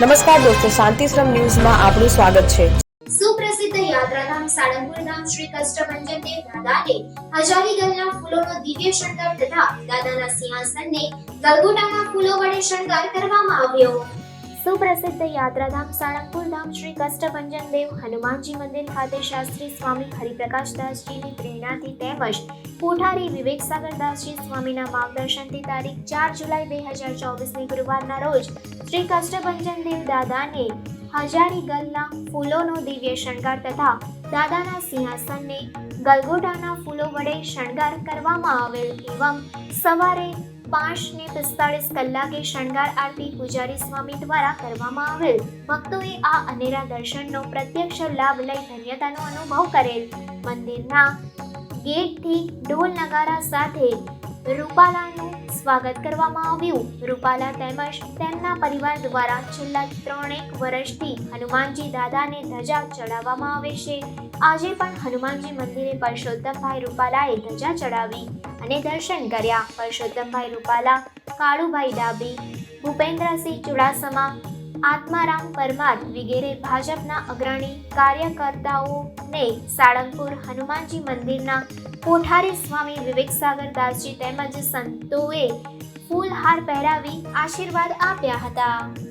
નમસ્કાર દોસ્તો, શાંતિશ્રમ ન્યૂઝમાં આપનું સ્વાગત છે. સુપ્રસિદ્ધ યાત્રાધામ સાળંગપુર ધામ શ્રી કષ્ટભંજન દેવ દાદાને હજારી ગલના ફૂલોનો દિવ્ય શણગાર તથા દાદાના સિંહાસનને ગલગોટાના ફૂલો વડે શણગાર કરવામાં આવ્યો. સુપ્રસિદ્ધ યાત્રાધામ સાળંગપુર ધામ શ્રી કષ્ટભંજન દેવ હનુમાનજી મંદિર ખાતે શાસ્ત્રી સ્વામી હરિપ્રકાશ દાસજીની પ્રેરણાથી તેમજ કોઠારી વિવેક સાગર દાસજી સ્વામીના માર્ગદર્શનથી તારીખ ચાર જુલાઈ બે હજાર ચોવીસની ગુરુવારના રોજ શ્રી કષ્ટભંજન દેવ દાદાને હજારી ગલના ફૂલોનો દિવ્ય શણગાર તથા દાદાના સિંહાસનને ગલગોટાના ફૂલો વડે શણગાર કરવામાં આવેલ એવમ સવારે પાંચ ને પિસ્તાળીસ કલાકે શણગાર આરતી પૂજારી સ્વામી દ્વારા કરવામાં આવેલ. ભક્તોએ આ અનેરા દર્શનનો પ્રત્યક્ષ લાભ લઈ ધન્યતાનો અનુભવ કરેલ. મંદિરના ગેટથી ઢોલ નગારા સાથે રૂપાલાનું સ્વાગત કરવામાં આવ્યું. રૂપાલા તેમજ તેમના પરિવાર દ્વારા છેલ્લા ત્રણેક વર્ષથી હનુમાનજી દાદાને ધજા ચડાવવામાં આવે છે. આજે પણ હનુમાનજી મંદિરે પરસોત્તમભાઈ રૂપાલાએ ધજા ચડાવી અને દર્શન કર્યા. પરસોત્તમભાઈ રૂપાલા, કાળુભાઈ ડાબી, ભૂપેન્દ્રસિંહ ચુડાસમા આત્મારામ પરમાર વગેરે ભાજપના અગ્રણી કાર્યકર્તાઓને સાળંગપુર હનુમાનજી મંદિરના કોઠારી સ્વામી વિવેકસાગર દાસજી તેમજ સંતોએ ફૂલહાર પહેરાવી આશીર્વાદ આપ્યા હતા.